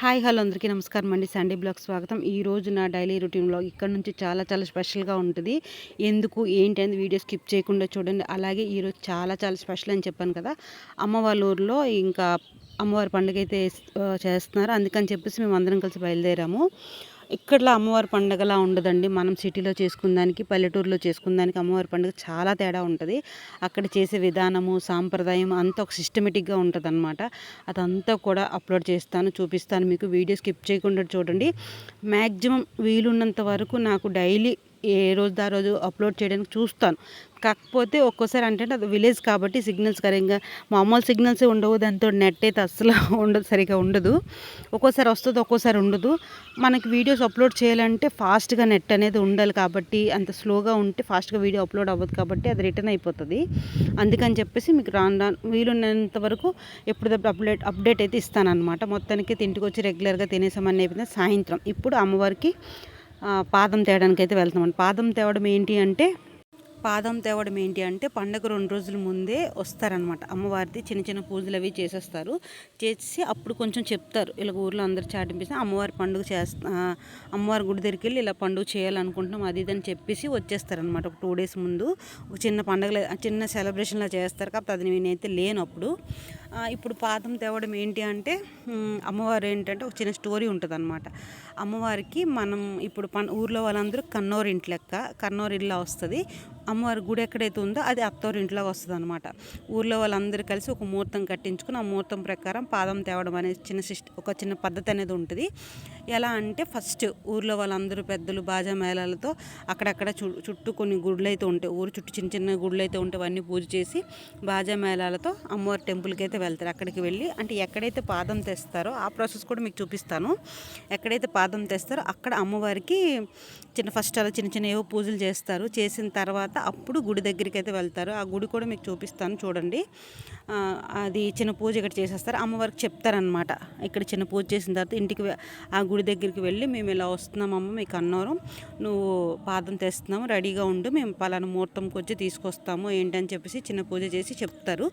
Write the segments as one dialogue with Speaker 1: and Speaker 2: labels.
Speaker 1: Hi hello అందరికీ నమస్కారం అండి. సండే బ్లాగ్ స్వాగతం. ఈ రోజు నా డైలీ రొటీన్ బ్లాగ్ ఇక్కడ నుంచి చాలా చాలా స్పెషల్గా ఉంటుంది. ఎందుకు ఏంటి అనేది వీడియో స్కిప్ చేయకుండా చూడండి. అలాగే ఈరోజు చాలా చాలా స్పెషల్ అని చెప్పాను కదా. అమ్మ వాళ్ళ ఇంకా అమ్మవారి పండుగ అయితే చేస్తున్నారు. అందుకని చెప్పేసి మేము అందరం కలిసి బయలుదేరాము. ఇక్కడలో అమ్మవారి పండుగలా ఉండదండి. మనం సిటీలో చేసుకునేదానికి పల్లెటూరులో చేసుకునేదానికి అమ్మవారి పండుగ చాలా తేడా ఉంటుంది. అక్కడ చేసే విధానము సాంప్రదాయం అంతా ఒక సిస్టమేటిక్గా ఉంటుంది అనమాట అదంతా కూడా అప్లోడ్ చేస్తాను చూపిస్తాను. మీకు వీడియో స్కిప్ చేయకుండా చూడండి. మ్యాక్సిమం వీలున్నంత వరకు నాకు డైలీ ఏ రోజు ఆ రోజు అప్లోడ్ చేయడానికి చూస్తాను. కాకపోతే ఒక్కోసారి అంటే అది విలేజ్ కాబట్టి సిగ్నల్స్ సరిగ్గా మామూలు సిగ్నల్స్ ఉండవు దాంతో నెట్ అయితే అస్సలు ఉండదు సరిగా ఉండదు. ఒక్కోసారి వస్తుంది ఒక్కోసారి ఉండదు. మనకి వీడియోస్ అప్లోడ్ చేయాలంటే ఫాస్ట్గా నెట్ అనేది ఉండాలి కాబట్టి అంత స్లోగా ఉంటే ఫాస్ట్గా వీడియో అప్లోడ్ అవ్వదు కాబట్టి అది రిటర్న్ అయిపోతుంది. అందుకని చెప్పేసి మీకు రాను రాను వీలున్నంత వరకు ఎప్పుడప్పుడు అప్డేట్ అప్డేట్ అయితే ఇస్తానన్నమాట. మొత్తానికి ఇంటికి వచ్చి రెగ్యులర్గా తినేసామని అయిపోయింది? సాయంత్రం. ఇప్పుడు అమ్మవారికి పాదం తేయడానికి అయితే వెళ్తున్నామండి పాదం తేవడం ఏంటి అంటే పాదం తేవడం ఏంటి అంటే పండగ రెండు రోజుల ముందే వస్తారనమాట అమ్మవారిది చిన్న చిన్న పూజలు అవి చేసేస్తారు. చేసి అప్పుడు కొంచెం చెప్తారు. ఇలా ఊర్లో అందరు చాటింపిస్తే అమ్మవారి పండుగ చేస్తా అమ్మవారి గుడి దగ్గరికి వెళ్ళి ఇలా పండుగ చేయాలనుకుంటున్నాం అది ఇది అని చెప్పేసి వచ్చేస్తారనమాట ఒక టూ డేస్ ముందు ఒక చిన్న పండుగ చిన్న సెలబ్రేషన్లా చేస్తారు. కాబట్టి అది నేనైతే లేను అప్పుడు. ఇప్పుడు పాదం తేవడం ఏంటి అంటే అమ్మవారు ఏంటంటే ఒక చిన్న స్టోరీ ఉంటుంది అనమాట అమ్మవారికి మనం ఇప్పుడు పన్ ఊర్లో వాళ్ళందరూ కన్నోరు ఇంటి లెక్క కన్నోరు ఇల్లు వస్తుంది. అమ్మవారి గుడి ఎక్కడైతే ఉందో అది అత్తవారి ఇంట్లో వస్తుంది అనమాట ఊర్లో వాళ్ళందరూ కలిసి ఒక ముహూర్తం కట్టించుకుని ఆ ముహూర్తం ప్రకారం పాదం తేవడం అనేది చిన్న సిస్ట్ ఒక చిన్న పద్ధతి అనేది ఉంటుంది. ఎలా అంటే ఫస్ట్ ఊర్లో వాళ్ళందరూ పెద్దలు బాజా మేళాలతో అక్కడక్కడ చు చుట్టూ కొన్ని గుడులు అయితే ఉంటాయి. ఊరు చుట్టూ చిన్న చిన్న గుడులు అయితే ఉంటాయి. అవన్నీ పూజ చేసి బాజా మేళాలతో అమ్మవారి టెంపుల్కి అయితే వెళ్తారు. అక్కడికి వెళ్ళి అంటే ఎక్కడైతే పాదం తెస్తారో ఆ ప్రాసెస్ కూడా మీకు చూపిస్తాను. ఎక్కడైతే పాదం తెస్తారో అక్కడ అమ్మవారికి చిన్న ఫస్ట్ అలా చిన్న చిన్న ఏవో పూజలు చేస్తారు. చేసిన తర్వాత అప్పుడు గుడి దగ్గరికి అయితే వెళ్తారు. ఆ గుడి కూడా మీకు చూపిస్తాను చూడండి. అది చిన్న పూజ ఇక్కడ చేసేస్తారు. అమ్మవారికి చెప్తారనమాట ఇక్కడ చిన్న పూజ చేసిన తర్వాత ఇంటికి ఆ గుడి దగ్గరికి వెళ్ళి మేము ఇలా వస్తున్నామమ్మ మీకు అన్నవరం. నువ్వు పాదం తెస్తున్నాము రెడీగా ఉండు. మేము పలానా ముహూర్తంకి వచ్చి తీసుకొస్తాము. ఏంటని చెప్పేసి చిన్న పూజ చేసి చెప్తారు.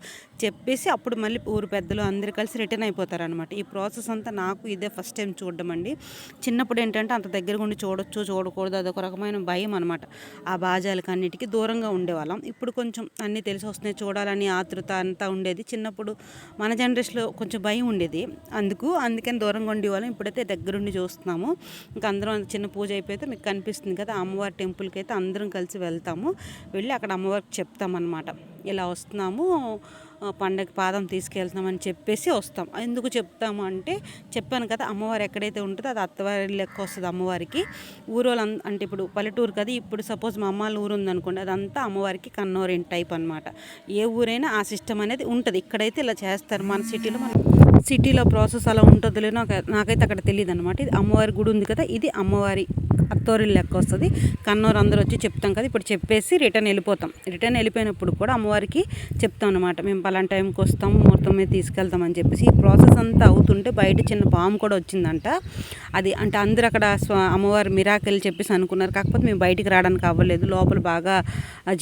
Speaker 1: చెప్పేసి అప్పుడు మళ్ళీ ఊరు పెద్దలు అందరు కలిసి రిటర్న్ అయిపోతారు అనమాట ఈ ప్రాసెస్ అంతా నాకు ఇదే ఫస్ట్ టైం చూడడం అండి చిన్నప్పుడు ఏంటంటే అంత దగ్గర ఉండి చూడొచ్చు చూడకూడదు అదొక రకమైన భయం అనమాట ఆ బాజాలకు అన్నిటికీ దూరంగా ఉండేవాళ్ళం. ఇప్పుడు కొంచెం అన్నీ తెలిసి వస్తున్నాయి చూడాలని ఆతృత అంతా ఉండేది. చిన్నప్పుడు మన జనరేషన్లో కొంచెం భయం ఉండేది. అందుకు అందుకని దూరంగా ఉండేవాళ్ళం. ఇప్పుడైతే దగ్గరుండి చూస్తున్నాము. ఇంకా అందరం చిన్న పూజ అయిపోతే మీకు కనిపిస్తుంది కదా అమ్మవారి టెంపుల్కి అయితే అందరం కలిసి వెళ్తాము. వెళ్ళి అక్కడ అమ్మవారికి చెప్తామన్నమాట. ఇలా వస్తున్నాము పండగ పాదం తీసుకెళ్తున్నామని చెప్పేసి వస్తాం. ఎందుకు చెప్తాము అంటే చెప్పాను కదా అమ్మవారు ఎక్కడైతే ఉంటుందో అది అత్తవారి లెక్క వస్తుంది అమ్మవారికి. ఊరోళ్ళు అంటే ఇప్పుడు పల్లెటూరు కదా ఇప్పుడు సపోజ్ మా అమ్మాళ్ళ ఊరు ఉందనుకోండి అదంతా అమ్మవారికి కన్నోరింటి టైప్ అనమాట ఏ ఊరైనా ఆ సిస్టమ్ అనేది ఉంటుంది. ఇక్కడైతే ఇలా చేస్తారు మన సిటీలో మనం. సిటీలో ప్రాసెస్ అలా ఉంటుందో నాకు నాకైతే అక్కడ తెలియదు అనమాట ఇది అమ్మవారి గుడి ఉంది కదా ఇది అమ్మవారి అత్తోరిల్ లెక్క వస్తుంది. కన్నూరు అందరూ వచ్చి చెప్తాం కదా ఇప్పుడు చెప్పేసి రిటర్న్ వెళ్ళిపోతాం. రిటర్న్ వెళ్ళిపోయినప్పుడు కూడా అమ్మవారికి చెప్తాం అనమాట మేము పలానా టైంకి వస్తాం ముహూర్తం మీద తీసుకెళ్తాం అని చెప్పేసి. ఈ ప్రాసెస్ అంతా అవుతుంటే బయట చిన్న పాము కూడా వచ్చిందంట. అది అంటే అందరూ అక్కడ అమ్మవారి మిరాకిల్ చెప్పేసి అనుకున్నారు. కాకపోతే మేము బయటికి రావడానికి అవ్వలేదు. లోపల బాగా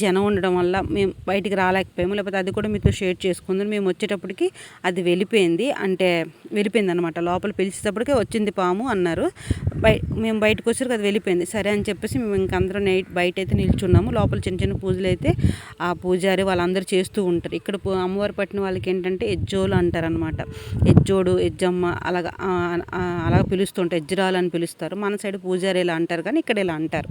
Speaker 1: జనం ఉండడం వల్ల మేము బయటికి రాలేకపోయాము. లేకపోతే అది కూడా మీతో షేర్ చేసుకుందాం మేము వచ్చేటప్పటికి అది వెళ్ళిపోయింది. అంటే వెళ్ళిపోయింది అనమాట లోపల పిలిచేటప్పటికే వచ్చింది పాము అన్నారు. బయ మేము బయటకు వచ్చారు అది వెళ్ళిపోయింది. సరే అని చెప్పేసి మేము ఇంకందరం నైట్ బయట అయితే నిల్చున్నాము. లోపల చిన్న చిన్న పూజలు అయితే ఆ పూజారి వాళ్ళందరూ చేస్తూ ఉంటారు. ఇక్కడ పూ- పట్టిన వాళ్ళకి ఏంటంటే ఎజ్జోలు అంటారనమాట ఎజ్జోడు ఎజ్జమ్మ అలాగా ఆ, అలా పిలుస్తుంటారు. ఎజ్జరాలు అని పిలుస్తారు. మన సైడ్ పూజారి ఇలా అంటారు కానీ ఇక్కడ ఇలా అంటారు.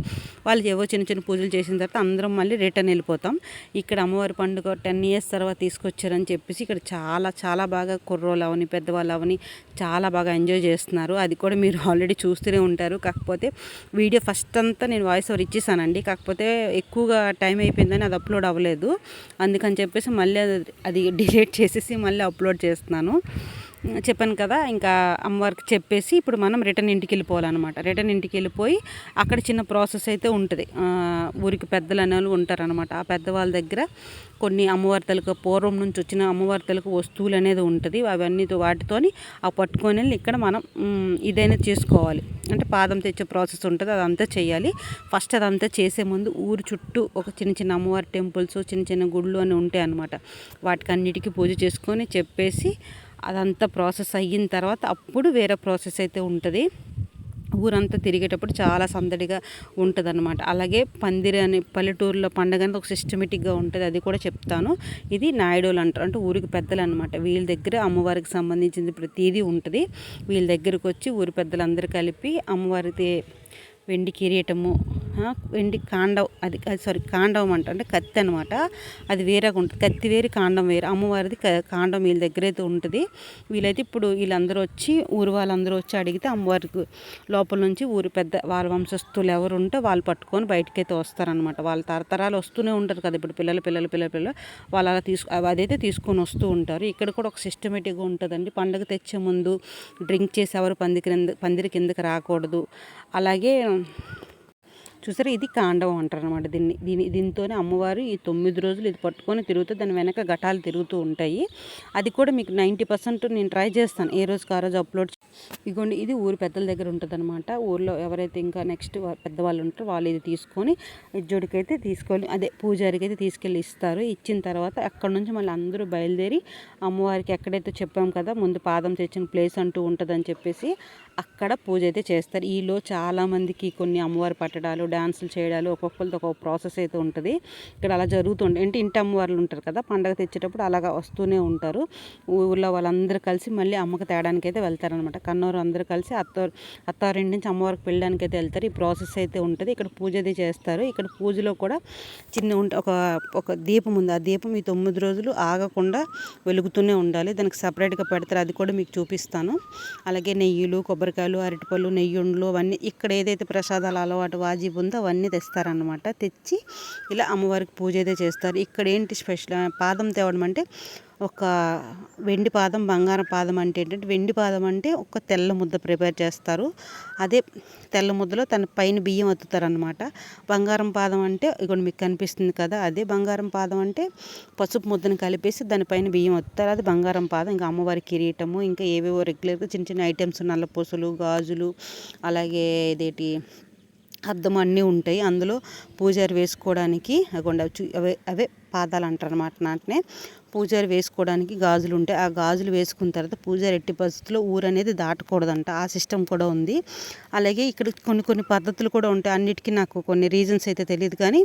Speaker 1: వాళ్ళు ఏవో చిన్న చిన్న పూజలు చేసిన తర్వాత అందరం మళ్ళీ రిటర్న్ వెళ్ళిపోతాం. ఇక్కడ అమ్మవారి పండుగ టెన్ ఇయర్స్ తర్వాత తీసుకొచ్చారని చెప్పేసి ఇక్కడ చాలా చాలా బాగా కుర్రోలు అవని పెద్దవాళ్ళు అవని చాలా బాగా ఎంజాయ్ చేస్తున్నారు. అది కూడా మీరు ఆల్రెడీ చూస్తూనే ఉంటారు. కాకపోతే వీడియో ఫస్ట్ అంతా నేను వాయిస్ ఓవర్ ఇచ్చేసానండి. కాకపోతే ఎక్కువగా టైం అయిపోయిందని అది అప్లోడ్ అవ్వలేదు. అందుకని చెప్పేసి మళ్ళీ అది- అది డిలీట్ చేసేసి మళ్ళీ అప్లోడ్ చేస్తున్నాను. చెప్పాను కదా ఇంకా అమ్మవారికి చెప్పేసి ఇప్పుడు మనం రిటర్న్ ఇంటికి వెళ్ళిపోవాలన్నమాట రిటర్న్ ఇంటికి వెళ్ళిపోయి అక్కడ చిన్న ప్రాసెస్ అయితే ఉంటుంది. ఊరికి పెద్దలు అనే వాళ్ళు ఉంటారనమాట ఆ పెద్దవాళ్ళ దగ్గర కొన్ని అమ్మవారి తలకు పూర్వం నుంచి వచ్చిన అమ్మవారి తలకు వస్తువులు అనేది ఉంటుంది. అవన్నీ వాటితోని ఆ పట్టుకొని వెళ్ళి ఇక్కడ మనం ఇదైనా చేసుకోవాలి. అంటే పాదం తెచ్చే ప్రాసెస్ ఉంటుంది అదంతా చేయాలి. ఫస్ట్ అదంతా చేసే ముందు ఊరు చుట్టూ ఒక చిన్న చిన్న అమ్మవారి టెంపుల్స్ చిన్న చిన్న గుళ్ళు అని ఉంటాయి అన్నమాట వాటికి అన్నిటికీ పూజ చేసుకొని చెప్పేసి అదంతా ప్రాసెస్ అయిన తర్వాత అప్పుడు వేరే ప్రాసెస్ అయితే ఉంటుంది. ఊరంతా తిరిగేటప్పుడు చాలా సందడిగా ఉంటుంది అనమాట అలాగే పందిరి అని పల్లెటూరులో పండగ అనేది ఒక సిస్టమేటిక్గా ఉంటుంది అది కూడా చెప్తాను. ఇది నాయుడులు అంటారు. అంటే ఊరికి పెద్దలు అనమాట వీళ్ళ దగ్గర అమ్మవారికి సంబంధించింది ప్రతిదీ ఉంటుంది. వీళ్ళ దగ్గరకు వచ్చి ఊరి పెద్దలందరూ కలిపి అమ్మవారికి వెండి కిరీటము వెండి కాండం అది సారీ కాండవం అంట అంటే కత్తి అనమాట అది వేరేగా ఉంటుంది. కత్తి వేరు కాండం వేరు. అమ్మవారిది కాండం వీళ్ళ దగ్గర అయితే ఉంటుంది. వీళ్ళైతే ఇప్పుడు వీళ్ళందరూ వచ్చి ఊరు వాళ్ళందరూ వచ్చి అడిగితే అమ్మవారికి లోపల నుంచి ఊరి పెద్ద వాళ్ళ వంశస్థులు ఎవరు ఉంటే వాళ్ళు పట్టుకొని బయటకైతే వస్తారనమాట వాళ్ళ తరతరాలు వస్తూనే ఉంటారు కదా. ఇప్పుడు పిల్లలు పిల్లలు పిల్లలు పిల్లలు. వాళ్ళు అలా తీసుకు అదైతే తీసుకొని వస్తూ ఉంటారు. ఇక్కడ కూడా ఒక సిస్టమేటిక్గా ఉంటుందండి. పండుగ తెచ్చే ముందు డ్రింక్ చేసేవారు పందిరి పంది కింద పందిరి కిందకి రాకూడదు. అలాగే చూసారా? ఇది కాండవం అంటారు అనమాట దీన్ని. దీని దీంతోనే అమ్మవారు ఈ తొమ్మిది రోజులు ఇది పట్టుకొని తిరుగుతూ దాని వెనక ఘటాలు తిరుగుతూ ఉంటాయి. అది కూడా మీకు నైంటీ పర్సెంట్ నేను ట్రై చేస్తాను. ఏ రోజుకి ఆ రోజు అప్లోడ్ ఇగోండి ఇది ఊరు పెద్దల దగ్గర ఉంటుందన్నమాట. ఊర్లో ఎవరైతే ఇంకా నెక్స్ట్ పెద్దవాళ్ళు ఉంటారో వాళ్ళు ఇది తీసుకొని ఇజ్జుడికైతే తీసుకొని అదే పూజారికి అయితే తీసుకెళ్ళి ఇస్తారు. ఇచ్చిన తర్వాత అక్కడ నుంచి మళ్ళీ అందరూ బయలుదేరి అమ్మవారికి ఎక్కడైతే చెప్పాం కదా ముందు పాదం తెచ్చిన ప్లేస్ అంటూ ఉంటుందని చెప్పేసి అక్కడ పూజ అయితే చేస్తారు. ఈలో చాలామందికి కొన్ని అమ్మవారి పట్టడాలు డ్యాన్సులు చేయడాలు ఒక్కొక్కరితో ఒక్కొక్క ప్రాసెస్ అయితే ఉంటుంది. ఇక్కడ అలా జరుగుతుంది అంటే ఇంటి అమ్మవార్లు ఉంటారు కదా పండగ తెచ్చేటప్పుడు అలాగా వస్తూనే ఉంటారు. ఊళ్ళో వాళ్ళందరూ కలిసి మళ్ళీ అమ్మకి తేడానికి అయితే వెళ్తారనమాట అక్కన్నోరు అందరూ కలిసి అత్తారు అత్తారింటి నుంచి అమ్మవారికి పెళ్ళడానికి అయితే వెళ్తారు. ఈ ప్రాసెస్ అయితే ఉంటుంది. ఇక్కడ పూజ అది చేస్తారు. ఇక్కడ పూజలో కూడా చిన్న ఒక ఒక దీపం ఉంది. ఆ దీపం ఈ తొమ్మిది రోజులు ఆగకుండా వెలుగుతూనే ఉండాలి. దానికి సపరేట్గా పెడతారు. అది కూడా మీకు చూపిస్తాను. అలాగే నెయ్యిలు కొబ్బరికాయలు అరటిపళ్ళు నెయ్యుండ్లు అవన్నీ ఇక్కడ ఏదైతే ప్రసాదాలు అలవాటు వాజీబ్ ఉందో అవన్నీ తెస్తారనమాట తెచ్చి ఇలా అమ్మవారికి పూజ అయితే చేస్తారు. ఇక్కడ ఏంటి స్పెషల్? పాదం తేవడం అంటే ఒక వెండి పాదం బంగారం పాదం అంటే ఏంటంటే వెండి పాదం అంటే ఒక తెల్ల ముద్ద ప్రిపేర్ చేస్తారు. అదే తెల్ల ముద్దలో తన పైన బియ్యం అత్తుతారనమాట బంగారం పాదం అంటే ఇక్కడ మీకు కనిపిస్తుంది కదా అదే బంగారం పాదం అంటే పసుపు ముద్దను కలిపేసి దానిపైన బియ్యం అత్తుతారు అది బంగారం పాదం. ఇంకా అమ్మవారి కిరీటము ఇంకా ఏవేవో రెగ్యులర్గా చిన్న చిన్న ఐటమ్స్ నల్లపూసలు గాజులు అలాగే ఇదేటి అద్దం అన్నీ ఉంటాయి. అందులో పూజారి వేసుకోవడానికి అవే అవే పాదాలు అంటారు అనమాట నాటినే. పూజారి వేసుకోవడానికి గాజులు ఉంటాయి ఆ గాజులు వేసుకున్న తర్వాత పూజారి ఎట్టి పరిస్థితుల్లో ఊరు అనేది దాటకూడదంట. ఆ సిస్టమ్ కూడా ఉంది. అలాగే ఇక్కడ కొన్ని కొన్ని పద్ధతులు కూడా ఉంటాయి. అన్నిటికీ నాకు కొన్ని రీజన్స్ అయితే తెలియదు కానీ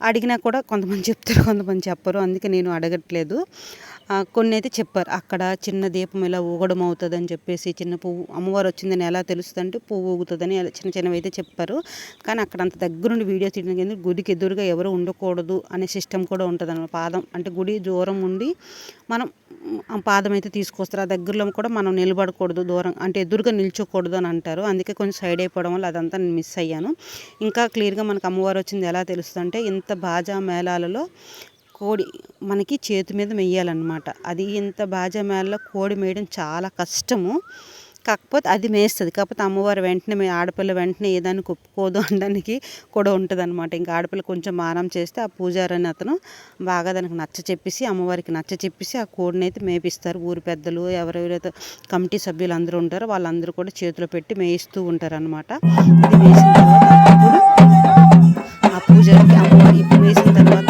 Speaker 1: అడిగినా కూడా కొంతమంది చెప్తారు కొంతమంది చెప్పరు. అందుకే నేను అడగట్లేదు. కొన్ని అయితే చెప్పారు. అక్కడ చిన్న దీపం ఇలా ఊగడం అవుతుందని చెప్పేసి చిన్న పువ్వు అమ్మవారు వచ్చిందని ఎలా తెలుస్తుందంటే పువ్వు ఊగుతుందని చిన్న చిన్నవి అయితే చెప్పారు. కానీ అక్కడ అంత దగ్గరుండి వీడియో తీయడానికి గుడికి ఎదురుగా ఎవరు ఉండకూడదు అనే సిస్టమ్ కూడా ఉంటుంది పాదం అంటే గుడి దూరం ఉండి మనం పాదం అయితే తీసుకొస్తారు. ఆ దగ్గరలో కూడా మనం నిలబడకూడదు దూరం అంటే ఎదురుగా నిల్చోకూడదు అని అంటారు. అందుకే కొంచెం సైడ్ అయిపోవడం వల్ల అదంతా నేను మిస్ అయ్యాను. ఇంకా క్లియర్గా మనకు అమ్మవారు వచ్చింది ఎలా తెలుస్తుంది అంటే ఇంత బాజా మేళాలలో కోడి మనకి చేతి మీద మెయ్యాలన్నమాట అది ఇంత బాజా మేళలో కోడి మేయడం చాలా కష్టము. కాకపోతే అది మేస్తుంది. కాకపోతే అమ్మవారు వెంటనే ఆడపిల్ల వెంటనే ఏదాన్ని ఒప్పుకోదు అనడానికి కూడా ఉంటుంది అనమాట ఇంకా ఆడపిల్ల కొంచెం మారం చేస్తే ఆ పూజారని అతను బాగా దానికి నచ్చ చెప్పేసి అమ్మవారికి నచ్చ చెప్పేసి ఆ కోడిని అయితే మేపిస్తారు. ఊరి పెద్దలు ఎవరెవరైతే కమిటీ సభ్యులు అందరూ ఉంటారో వాళ్ళందరూ కూడా చేతిలో పెట్టి మేయిస్తూ ఉంటారు అనమాట ఇది వేసిన తర్వాత ఆ పూజారికి అమ్మవారి వేసిన తర్వాత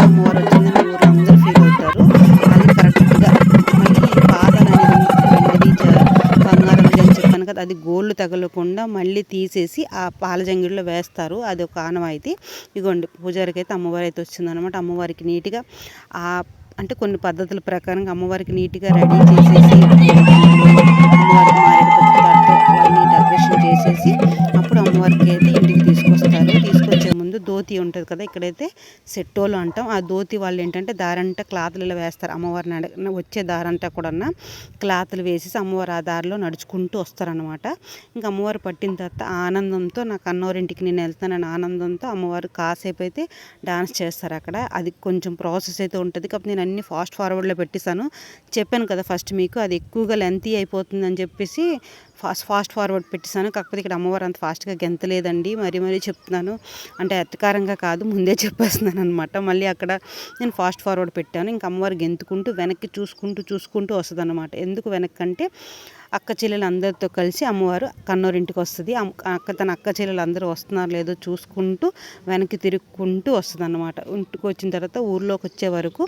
Speaker 1: అది గోళ్ళు తగలకుండా మళ్ళీ తీసేసి ఆ పాల జంగిడిలో వేస్తారు. అది ఒక ఆనవాయితీ ఇగోండి పూజారికి అయితే అమ్మవారి అయితే వచ్చిందనమాట అమ్మవారికి నీట్గా ఆ అంటే కొన్ని పద్ధతుల ప్రకారంగా అమ్మవారికి నీట్గా రెడీ చేసేసి అమ్మవారికి మారేడు డెకరేషన్ చేసేసి అప్పుడు అమ్మవారికి అయితే ఇంటికి తీసుకొస్తారు. ముందు ధోతి ఉంటుంది కదా ఇక్కడైతే సెట్టోలు అంటాం. ఆ ధోతి వాళ్ళు ఏంటంటే దారంట క్లాతులలో వేస్తారు. అమ్మవారిని అడ వచ్చే దారంట కూడా క్లాత్లు వేసేసి అమ్మవారు ఆ దారిలో నడుచుకుంటూ వస్తారనమాట ఇంకా అమ్మవారు పట్టిన తర్వాత ఆనందంతో నాకు అన్నవారింటికి నేను వెళ్తానని ఆనందంతో అమ్మవారు కాసేపు అయితే డాన్స్ చేస్తారు అక్కడ. అది కొంచెం ప్రాసెస్ అయితే ఉంటుంది. కాబట్టి నేను అన్ని ఫాస్ట్ ఫార్వర్డ్లో పెట్టేశాను. చెప్పాను కదా ఫస్ట్ మీకు అది ఎక్కువగా లెంతీ అయిపోతుందని చెప్పేసి ఫాస్ట్ ఫాస్ట్ ఫార్వర్డ్ పెట్టేశాను. కాకపోతే ఇక్కడ అమ్మవారు అంత ఫాస్ట్గా గెంతలేదండి. మరీ మరీ చెప్తున్నాను. అంటే అతికారంగా కాదు ముందే చెప్పేస్తున్నాను అనమాట మళ్ళీ అక్కడ నేను ఫాస్ట్ ఫార్వర్డ్ పెట్టాను. ఇంకా అమ్మవారు గెంతుకుంటూ వెనక్కి చూసుకుంటూ చూసుకుంటూ వస్తుంది ఎందుకు వెనక్కి అంటే అక్క చెల్లెలు అందరితో కలిసి అమ్మవారు కన్నూరింటికి వస్తుంది అక్క తన అక్క చెల్లెలు అందరూ వస్తున్నారు లేదో చూసుకుంటూ వెనక్కి తిరుక్కుంటూ వస్తుంది అనమాట ఇంటికి వచ్చిన తర్వాత ఊర్లోకి వచ్చే వరకు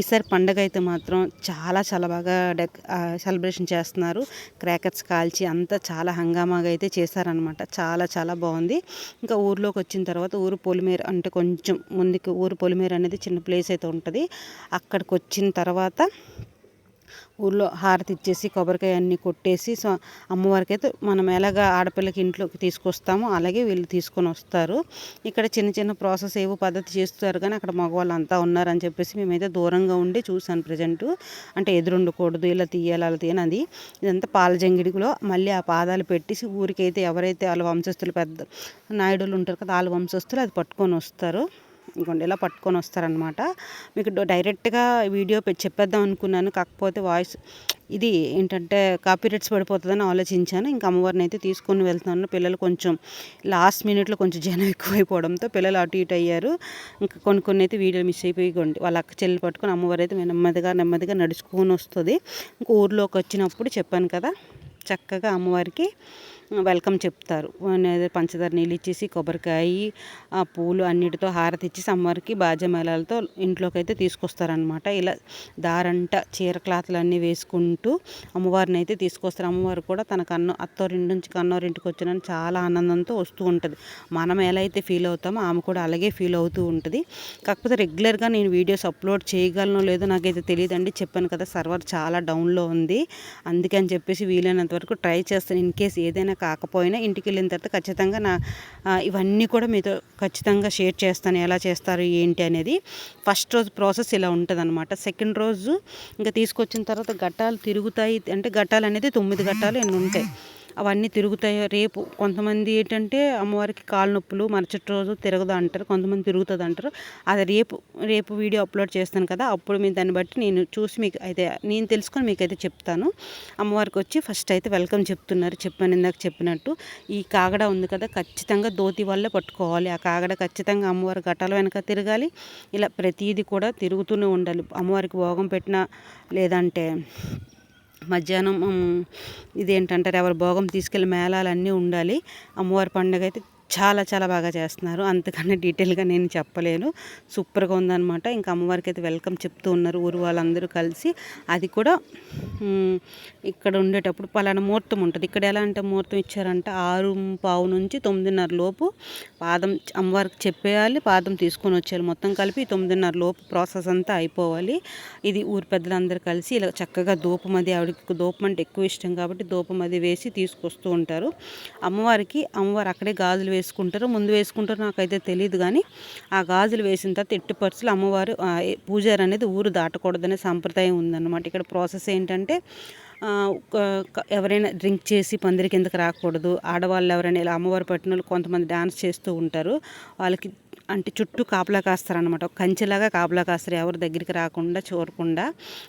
Speaker 1: ఈసారి పండగ అయితే మాత్రం చాలా చాలా బాగా డెక్ సెలబ్రేషన్ చేస్తున్నారు. క్రాకర్స్ కాల్చి అంతా చాలా హంగామాగా అయితే చేశారనమాట చాలా చాలా బాగుంది. ఇంకా ఊర్లోకి వచ్చిన తర్వాత ఊరు పొలిమేర అంటే కొంచెం ముందుకు ఊరు పొలిమేర అనేది చిన్న ప్లేస్ అయితే ఉంటుంది. అక్కడికి వచ్చిన తర్వాత ఊళ్ళో హారతి ఇచ్చేసి కొబ్బరికాయ అన్నీ కొట్టేసి సో అమ్మవారికి అయితే మనం ఎలాగ ఆడపిల్లకి ఇంట్లోకి తీసుకొస్తామో అలాగే వీళ్ళు తీసుకొని వస్తారు. ఇక్కడ చిన్న చిన్న ప్రాసెస్ ఏవో పద్ధతి చేస్తారు కానీ అక్కడ మగవాళ్ళు అంతా ఉన్నారని చెప్పేసి మేమైతే దూరంగా ఉండి చూసాను ప్రజెంట్. అంటే ఎదురుండకూడదు ఇలా తీయాలి అలా తీయని అది. ఇదంతా పాల జంగిడిలో మళ్ళీ ఆ పాదాలు పెట్టేసి ఊరికైతే ఎవరైతే వాళ్ళ వంశస్థులు పెద్ద నాయుడులు ఉంటారు కదా వాళ్ళ వంశస్థులు అది పట్టుకొని వస్తారు. ఇంకోండి ఇలా పట్టుకొని వస్తారనమాట మీకు డైరెక్ట్గా వీడియో చెప్పేద్దాం అనుకున్నాను. కాకపోతే వాయిస్ ఇది ఏంటంటే కాపీరైట్స్ పడిపోతుందని ఆలోచించాను. ఇంకా అమ్మవారిని అయితే తీసుకొని వెళ్తున్నాను. పిల్లలు కొంచెం లాస్ట్ మినిట్లో కొంచెం జనం ఎక్కువైపోవడంతో పిల్లలు అటు ఇటు అయ్యారు. ఇంకా కొన్ని కొన్ని అయితే వీడియోలు మిస్ అయిపోయి వాళ్ళ అక్క చెల్లి పట్టుకొని అమ్మవారు అయితే నెమ్మదిగా నెమ్మదిగా నడుచుకొని వస్తుంది. ఇంకా ఊర్లోకి వచ్చినప్పుడు చెప్పాను కదా చక్కగా అమ్మవారికి వెల్కమ్ చెప్తారు. పంచదార నీళ్ళు ఇచ్చేసి కొబ్బరికాయ ఆ పూలు అన్నిటితో హారతి ఇచ్చి అమ్మవారికి బాజమేళాలతో ఇంట్లోకి అయితే తీసుకొస్తారనమాట ఇలా దారంట చీర క్లాత్లన్నీ వేసుకుంటూ అమ్మవారిని అయితే తీసుకొస్తారు. అమ్మవారు కూడా తన కన్ను అత్తోరింటి నుంచి కన్నోరింటికి వచ్చిన చాలా ఆనందంతో వస్తూ ఉంటుంది. మనం ఎలా అయితే ఫీల్ అవుతామో ఆమె కూడా అలాగే ఫీల్ అవుతూ ఉంటుంది. కాకపోతే రెగ్యులర్గా నేను వీడియోస్ అప్లోడ్ చేయగలను లేదో నాకైతే తెలియదండి. చెప్పాను కదా సర్వర్ చాలా డౌన్లో ఉంది. అందుకని చెప్పేసి వీలైనంత వరకు ట్రై చేస్తాను. ఇన్ కేస్ ఏదైనా కాకపోయినా ఇంటికి వెళ్ళిన తర్వాత ఖచ్చితంగా నా ఇవన్నీ కూడా మీతో ఖచ్చితంగా షేర్ చేస్తాను. ఎలా చేస్తారు ఏంటి అనేది ఫస్ట్ రోజు ప్రాసెస్ ఇలా ఉంటుంది అనమాట సెకండ్ రోజు ఇంకా తీసుకొచ్చిన తర్వాత ఘట్టాలు తిరుగుతాయి. అంటే ఘట్టాలు అనేది తొమ్మిది ఘట్టాలు ఎన్ని ఉంటాయి అవన్నీ తిరుగుతాయి. రేపు కొంతమంది ఏంటంటే అమ్మవారికి కాలు నొప్పులు మరుసటి రోజు తిరగదు అంటారు. కొంతమంది తిరుగుతుంది అంటారు. అది రేపు రేపు వీడియో అప్లోడ్ చేస్తాను కదా అప్పుడు మీరు దాన్ని బట్టి నేను చూసి మీకు అయితే నేను తెలుసుకొని మీకు అయితే చెప్తాను. అమ్మవారికి వచ్చి ఫస్ట్ అయితే వెల్కమ్ చెప్తున్నారు. చెప్పాను ఇందాక చెప్పినట్టు. ఈ కాగడ ఉంది కదా ఖచ్చితంగా దోతి వల్లే పట్టుకోవాలి. ఆ కాగడ ఖచ్చితంగా అమ్మవారి ఘటాల వెనక తిరగాలి. ఇలా ప్రతీది కూడా తిరుగుతూనే ఉండాలి. అమ్మవారికి భోగం పెట్టినా లేదంటే మధ్యాహ్నం ఇదేంటంటారు ఎవరు భోగం తీసుకెళ్ళి మేళాలు అన్నీ ఉండాలి. అమ్మవారి పండుగ అయితే చాలా చాలా బాగా చేస్తున్నారు. అంతకన్నా డీటెయిల్గా నేను చెప్పలేను. సూపర్గా ఉందనమాట ఇంకా అమ్మవారికి అయితే వెల్కమ్ చెప్తూ ఉన్నారు ఊరు వాళ్ళందరూ కలిసి. అది కూడా ఇక్కడ ఉండేటప్పుడు పలానా ముహూర్తం ఉంటుంది. ఇక్కడ ఎలా అంటే ముహూర్తం ఇచ్చారంటే ఆరు పావు నుంచి తొమ్మిదిన్నర లోపు పాదం అమ్మవారికి చెప్పేయాలి పాదం తీసుకొని వచ్చేయాలి. మొత్తం కలిపి తొమ్మిదిన్నర లోపు ప్రాసెస్ అంతా అయిపోవాలి. ఇది ఊరు పెద్దలందరూ కలిసి ఇలా చక్కగా దూపం అది ఆవిడకి దూపం అంటే ఎక్కువ ఇష్టం కాబట్టి దూపం అది వేసి తీసుకొస్తూ ఉంటారు. అమ్మవారికి అమ్మవారు అక్కడే గాజులు వేసి వేసుకుంటారో ముందు వేసుకుంటారో నాకైతే తెలియదు కానీ ఆ గాజులు వేసిన తర్వాత ఎట్టి పర్సులు అమ్మవారు పూజారి అనేది ఊరు దాటకూడదనే సాంప్రదాయం ఉందన్నమాట. ఇక్కడ ప్రాసెస్ ఏంటంటే ఎవరైనా డ్రింక్ చేసి పందిరి కిందకి రాకూడదు. ఆడవాళ్ళు ఎవరైనా ఇలా అమ్మవారు పట్టిన కొంతమంది డ్యాన్స్ చేస్తూ ఉంటారు. వాళ్ళకి అంటే చుట్టూ కాపలా కాస్తారనమాట ఒక కంచెలాగా కాపలా కాస్తారు. ఎవరి దగ్గరికి రాకుండా చూడకుండా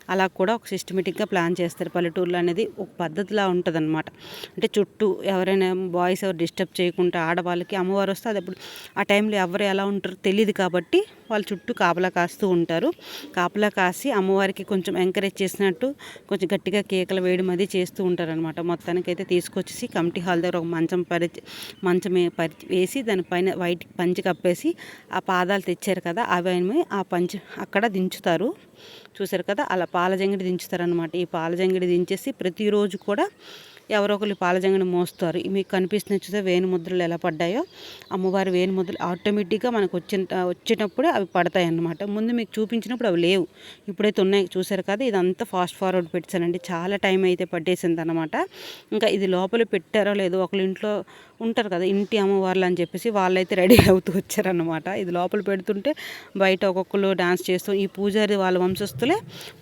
Speaker 1: అలా కూడా ఒక సిస్టమేటిక్గా ప్లాన్ చేస్తారు. పల్లెటూర్లో అనేది ఒక పద్ధతిలా ఉంటుంది అనమాట అంటే చుట్టూ ఎవరైనా బాయ్స్ ఎవరు డిస్టర్బ్ చేయకుండా ఆడవాళ్ళకి అమ్మవారు వస్తే అది అప్పుడు ఆ టైంలో ఎవరు ఎలా ఉంటారో తెలియదు కాబట్టి వాళ్ళు చుట్టూ కాపలా కాస్తూ ఉంటారు. కాపలా కాసి అమ్మవారికి కొంచెం ఎంకరేజ్ చేసినట్టు కొంచెం గట్టిగా కేకలు వేయడం అది చేస్తూ ఉంటారనమాట మొత్తానికి అయితే తీసుకొచ్చేసి కమిటీ హాల్ దగ్గర ఒక మంచం పరి మంచం పరి వేసి దానిపైన వైట్ పంచి కప్పేసి ఆ పాదాలు తెచ్చారు కదా అవి ఆ పంచి అక్కడ దించుతారు. చూసారు కదా అలా పాలజంగిడి దించుతారనమాట ఈ పాలజంగిడి దించేసి ప్రతిరోజు కూడా ఎవరో ఒకరు పాలజంగని మోస్తారు. మీకు కనిపిస్తున్న చూస్తే వేణు ముద్రలు ఎలా పడ్డాయో అమ్మవారి వేణు ముద్రలు ఆటోమేటిక్గా మనకు వచ్చిన వచ్చేటప్పుడే అవి పడతాయి అన్నమాట. ముందు మీకు చూపించినప్పుడు అవి లేవు. ఇప్పుడైతే ఉన్నాయి చూసారు కదా ఇదంతా ఫాస్ట్ ఫార్వర్డ్ పెట్టానండి చాలా టైం అయితే పట్టేసింది అనమాట ఇంకా ఇది లోపల పెట్టారో లేదో ఒకళ్ళ ఇంట్లో ఉంటారు కదా ఇంటి అమ్మవార్లు అని చెప్పేసి వాళ్ళైతే రెడీ అవుతూ వచ్చారనమాట ఇది లోపల పెడుతుంటే బయట ఒక్కొక్కరు డాన్స్ చేస్తూ ఈ పూజారి వాళ్ళ వంశస్థులే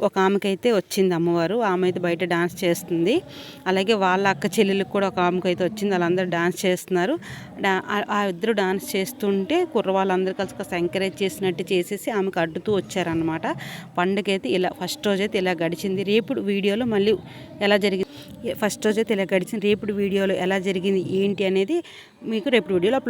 Speaker 1: ఒక ఆమెకైతే వచ్చింది అమ్మవారు. ఆమె అయితే బయట డాన్స్ చేస్తుంది. అలాగే వాళ్ళ అక్క చెల్లెలకు కూడా ఒక ఆమెకైతే వచ్చింది. వాళ్ళందరూ డాన్స్ చేస్తున్నారు. ఆ ఇద్దరు డాన్స్ చేస్తుంటే కుర్రవాళ్ళందరూ కలిసి కాస్త ఎంకరేజ్ చేసినట్టు చేసేసి ఆమెకు అడ్డుతూ వచ్చారనమాట పండుగ అయితే ఇలా ఫస్ట్ రోజు అయితే ఇలా గడిచింది. రేపు వీడియోలో మళ్ళీ ఎలా జరిగింది ఫస్ట్ రోజైతే ఇలా గడిచింది. రేపు వీడియోలో ఎలా జరిగింది ఏంటి అనేది మీకు రేపు వీడియోలో అప్లోడ్